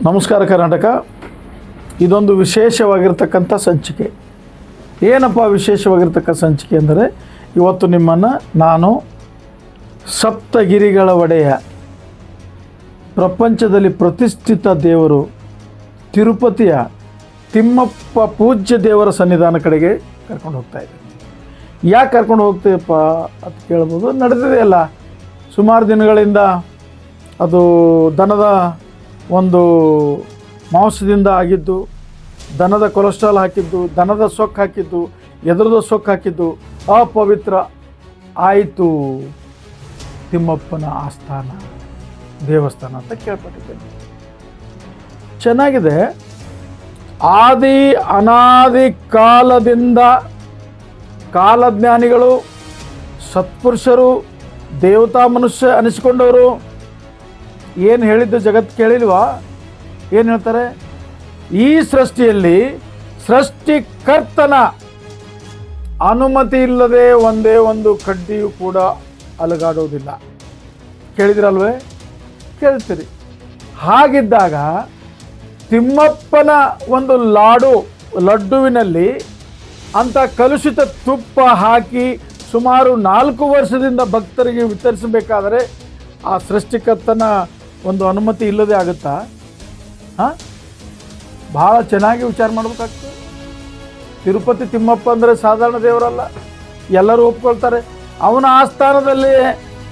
ನಮಸ್ಕಾರ ಕರ್ನಾಟಕ. ಇದೊಂದು ವಿಶೇಷವಾಗಿರ್ತಕ್ಕಂಥ ಸಂಚಿಕೆ. ಏನಪ್ಪ ವಿಶೇಷವಾಗಿರ್ತಕ್ಕ ಸಂಚಿಕೆ ಅಂದರೆ, ಇವತ್ತು ನಿಮ್ಮನ್ನು ನಾನು ಸಪ್ತಗಿರಿಗಳ ಒಡೆಯ, ಪ್ರಪಂಚದಲ್ಲಿ ಪ್ರತಿಷ್ಠಿತ ದೇವರು ತಿರುಪತಿಯ ತಿಮ್ಮಪ್ಪ ಪೂಜ್ಯ ದೇವರ ಸನ್ನಿಧಾನ ಕಡೆಗೆ ಕರ್ಕೊಂಡು ಹೋಗ್ತಾ ಇದ್ದೀನಿ. ಯಾಕೆ ಕರ್ಕೊಂಡು ಹೋಗ್ತೀವಪ್ಪ ಅಂತ ಕೇಳ್ಬೋದು ನಡೆದಿದೆ ಅಲ್ಲ ಸುಮಾರು ದಿನಗಳಿಂದ ಅದು ದನದ ಒಂದು ಮಾಂಸದಿಂದ ಆಗಿದ್ದು, ದನದ ಕೊಲೆಸ್ಟ್ರಾಲ್ ಹಾಕಿದ್ದು, ದನದ ಸೊಕ್ಕು ಹಾಕಿದ್ದು, ಎದುರದ ಸೊಕ್ಕು ಹಾಕಿದ್ದು ಅಪವಿತ್ರ ಆಯಿತು. ತಿಮ್ಮಪ್ಪನ ಆಸ್ಥಾನ, ದೇವಸ್ಥಾನ ಅಂತ ಕೇಳ್ಪಟ್ಟಿದ್ದೇನೆ. ಚೆನ್ನಾಗಿದೆ. ಆದಿ ಅನಾದಿ ಕಾಲದಿಂದ ಕಾಲಜ್ಞಾನಿಗಳು, ಸತ್ಪುರುಷರು, ದೇವತಾ ಮನುಷ್ಯ ಅನಿಸ್ಕೊಂಡವರು ಏನು ಹೇಳಿದ್ದು ಜಗತ್ತು ಕೇಳಿಲ್ವಾ? ಏನು ಹೇಳ್ತಾರೆ? ಈ ಸೃಷ್ಟಿಯಲ್ಲಿ ಸೃಷ್ಟಿಕರ್ತನ ಅನುಮತಿ ಇಲ್ಲದೆ ಒಂದೇ ಒಂದು ಕಡ್ಡಿಯೂ ಕೂಡ ಅಲಗಾಡೋದಿಲ್ಲ ಕೇಳಿದಿರಲ್ವೇ? ಕೇಳ್ತೀರಿ. ಹಾಗಿದ್ದಾಗ ತಿಮ್ಮಪ್ಪನ ಒಂದು ಲಾಡು, ಲಡ್ಡುವಿನಲ್ಲಿ ಅಂಥ ಕಲುಷಿತ ತುಪ್ಪ ಹಾಕಿ ಸುಮಾರು ನಾಲ್ಕು ವರ್ಷದಿಂದ ಭಕ್ತರಿಗೆ ವಿತರಿಸಬೇಕಾದರೆ ಆ ಸೃಷ್ಟಿಕರ್ತನ ಒಂದು ಅನುಮತಿ ಇಲ್ಲದೆ ಆಗುತ್ತಾ? ಹಾಂ? ಭಾಳ ಚೆನ್ನಾಗಿ ವಿಚಾರ ಮಾಡಬೇಕಾಗ್ತದೆ. ತಿರುಪತಿ ತಿಮ್ಮಪ್ಪ ಅಂದರೆ ಸಾಧಾರಣ ದೇವರಲ್ಲ. ಎಲ್ಲರೂ ಒಪ್ಕೊಳ್ತಾರೆ. ಅವನ ಆಸ್ಥಾನದಲ್ಲಿ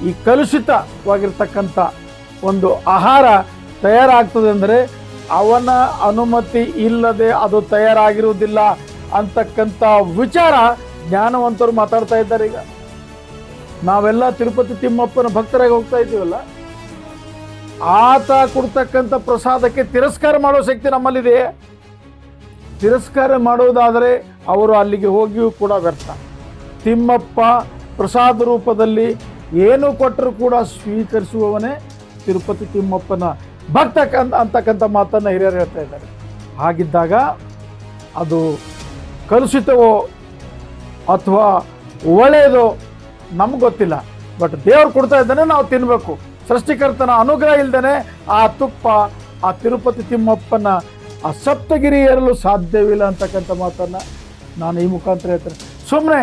ಈ ಕಲುಷಿತವಾಗಿರ್ತಕ್ಕಂಥ ಒಂದು ಆಹಾರ ತಯಾರಾಗ್ತದೆ ಅಂದರೆ ಅವನ ಅನುಮತಿ ಇಲ್ಲದೆ ಅದು ತಯಾರಾಗಿರುವುದಿಲ್ಲ ಅಂತಕ್ಕಂಥ ವಿಚಾರ ಜ್ಞಾನವಂತರು ಮಾತಾಡ್ತಾ ಇದ್ದಾರೆ ಈಗ. ನಾವೆಲ್ಲ ತಿರುಪತಿ ತಿಮ್ಮಪ್ಪನ ಭಕ್ತರಾಗಿ ಹೋಗ್ತಾ ಇದ್ದೀವಲ್ಲ? ಆತ ಕೊಡ್ತಕ್ಕಂಥ ಪ್ರಸಾದಕ್ಕೆ ತಿರಸ್ಕಾರ ಮಾಡೋ ಶಕ್ತಿ ನಮ್ಮಲ್ಲಿದೆ. ತಿರಸ್ಕಾರ ಮಾಡೋದಾದರೆ ಅವರು ಅಲ್ಲಿಗೆ ಹೋಗಿಯೂ ಕೂಡ ವ್ಯರ್ಥ. ತಿಮ್ಮಪ್ಪ ಪ್ರಸಾದ ರೂಪದಲ್ಲಿ ಏನು ಕೊಟ್ಟರೂ ಕೂಡ ಸ್ವೀಕರಿಸುವವನೇ ತಿರುಪತಿ ತಿಮ್ಮಪ್ಪನ ಭಕ್ತ ಅಂತಕ್ಕಂಥ ಮಾತನ್ನು ಹಿರಿಯರು ಹೇಳ್ತಾ ಇದ್ದಾರೆ. ಹಾಗಿದ್ದಾಗ ಅದು ಕಲುಷಿತವೋ ಅಥವಾ ಒಳ್ಳೆಯದೋ ನಮ್ಗೆ ಗೊತ್ತಿಲ್ಲ. ಬಟ್ ದೇವ್ರು ಕೊಡ್ತಾ ಇದ್ದಾನೆ, ನಾವು ತಿನ್ನಬೇಕು ಸೃಷ್ಟಿಕರ್ತನ ಅನುಗ್ರಹ ಇಲ್ದೇನೆ ಆ ತುಪ್ಪ, ಆ ತಿರುಪತಿ ತಿಮ್ಮಪ್ಪನ, ಆ ಸಪ್ತಗಿರಿ ಏರಲು ಸಾಧ್ಯವಿಲ್ಲ ಅಂತಕ್ಕಂಥ ಮಾತನ್ನು ನಾನು ಈ ಮುಖಾಂತರ ಹೇಳ್ತೇನೆ. ಸುಮ್ಮನೆ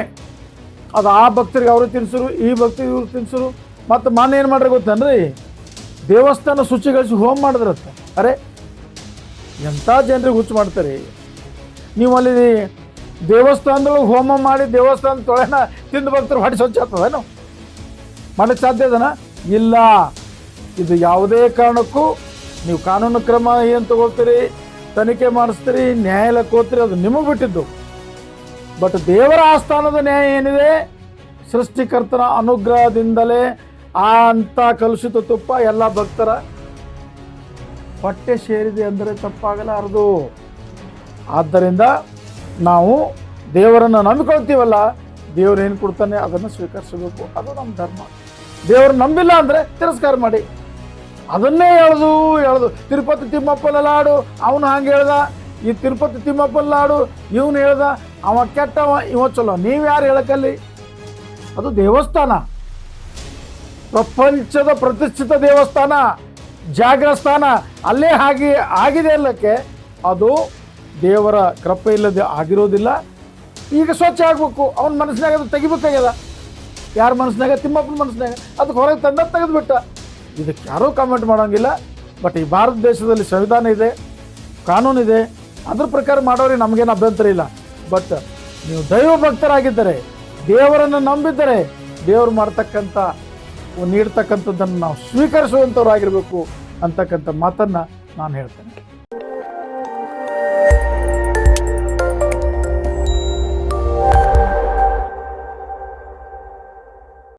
ಅದು ಆ ಭಕ್ತರಿಗೆ ಅವರು ತಿನ್ಸರು ಈ ಭಕ್ತರಿಗೆ ಇವರು ತಿನ್ಸರು ಮತ್ತು ಮಾನ್ಯ ಏನು ಮಾಡ್ರೆ ಗೊತ್ತೇನ್ರಿ? ದೇವಸ್ಥಾನ ಶುಚಿಗೊಳಿಸಿ ಹೋಮ್ ಮಾಡಿದ್ರತ್ತ. ಅರೆ ಎಂಥ ಜನರಿಗೆ ಹುಚ್ಚು ಮಾಡ್ತಾರೆ? ನೀವು ಅಲ್ಲಿ ದೇವಸ್ಥಾನದೊಳಗೆ ಹೋಮ ಮಾಡಿ ದೇವಸ್ಥಾನದ ತೊಳೆನ ತಿಂದು ಭಕ್ತರು ಹೊಟ್ಟೆ ಸ್ವಚ್ಛ ಆಗ್ತದೇನು? ಮಾಡಕ್ಕೆ ಸಾಧ್ಯ ಇದನ ಇಲ್ಲ. ಇದು ಯಾವುದೇ ಕಾರಣಕ್ಕೂ ನೀವು ಕಾನೂನು ಕ್ರಮ ಏನು ತಗೊಳ್ತೀರಿ, ತನಿಖೆ ಮಾಡಿಸ್ತೀರಿ ನ್ಯಾಯಾಲಯಕ್ಕೆ ಹೋಗ್ತೀರಿ ಅದು ನಿಮಗೆ ಬಿಟ್ಟಿದ್ದು. ಬಟ್ ದೇವರ ಆಸ್ಥಾನದ ನ್ಯಾಯ ಏನಿದೆ, ಸೃಷ್ಟಿಕರ್ತನ ಅನುಗ್ರಹದಿಂದಲೇ ಆ ಅಂಥ ಕಲುಷಿತ ತುಪ್ಪ ಎಲ್ಲ ಭಕ್ತರ ಹೊಟ್ಟೆ ಸೇರಿದೆ ಅಂದರೆ ತಪ್ಪಾಗಲಾರದು. ಆದ್ದರಿಂದ ನಾವು ದೇವರನ್ನು ನಂಬಿಕೊಳ್ತೀವಲ್ಲ, ದೇವರು ಏನು ಕೊಡ್ತಾನೆ ಅದನ್ನು ಸ್ವೀಕರಿಸಬೇಕು. ಅದು ನಮ್ಮ ಧರ್ಮ. ದೇವರು ನಂಬಿಲ್ಲ ಅಂದರೆ ತಿರಸ್ಕಾರ ಮಾಡಿ. ಅದನ್ನೇ ಹೇಳ್ದು ಹೇಳ್ದು. ತಿರುಪತಿ ತಿಮ್ಮಪ್ಪನ ಲಾಡು ಅವನು ಹಂಗೆ ಹೇಳ್ದ. ಈ ತಿರುಪತಿ ತಿಮ್ಮಪ್ಪನ ಆಡು ಇವನು ಹೇಳ್ದ. ಅವ ಕೆಟ್ಟವ, ಇವ ಚಲೋ. ನೀವು ಯಾರು ಹೇಳಕ್ಕಲ್ಲಿ? ಅದು ದೇವಸ್ಥಾನ. ಪ್ರಪಂಚದ ಪ್ರತಿಷ್ಠಿತ ದೇವಸ್ಥಾನ ಜಾಗ್ರ ಸ್ಥಾನ ಅಲ್ಲೇ ಹಾಗೆ, ಆಗಿದೆ ಅಲ್ಲಕ್ಕೆ ಅದು ದೇವರ ಕೃಪೆ ಇಲ್ಲದೆ ಆಗಿರೋದಿಲ್ಲ. ಈಗ ಸ್ವಚ್ಛ ಆಗಬೇಕು. ಅವನ ಮನಸ್ಸಿನಾಗ ಅದು ತೆಗಿಬೇಕಾಗ್ಯದ. ಯಾರ ಮನಸ್ಸಿನಾಗ? ತಿಮ್ಮಪ್ಪನ ಮನಸ್ಸಿನಾಗ. ಅದಕ್ಕೆ ಹೊರಗೆ ತಂದ ತೆಗೆದುಬಿಟ್ಟ. ಇದಕ್ಕೆ ಯಾರೂ ಕಾಮೆಂಟ್ ಮಾಡೋಂಗಿಲ್ಲ. ಬಟ್ ಈ ಭಾರತ ದೇಶದಲ್ಲಿ ಸಂವಿಧಾನ ಇದೆ ಕಾನೂನಿದೆ ಅದ್ರ ಪ್ರಕಾರ ಮಾಡೋರಿಗೆ ನಮಗೇನು ಅಭ್ಯಂತರ ಇಲ್ಲ. ಬಟ್ ನೀವು ದೈವ ಭಕ್ತರಾಗಿದ್ದರೆ, ದೇವರನ್ನು ನಂಬಿದ್ದರೆ, ದೇವರು ಮಾಡ್ತಕ್ಕಂಥ, ನೀಡ್ತಕ್ಕಂಥದ್ದನ್ನು ನಾವು ಸ್ವೀಕರಿಸುವಂಥವ್ರಾಗಿರಬೇಕು ಅಂತಕ್ಕಂಥ ಮಾತನ್ನು ನಾನು ಹೇಳ್ತೇನೆ.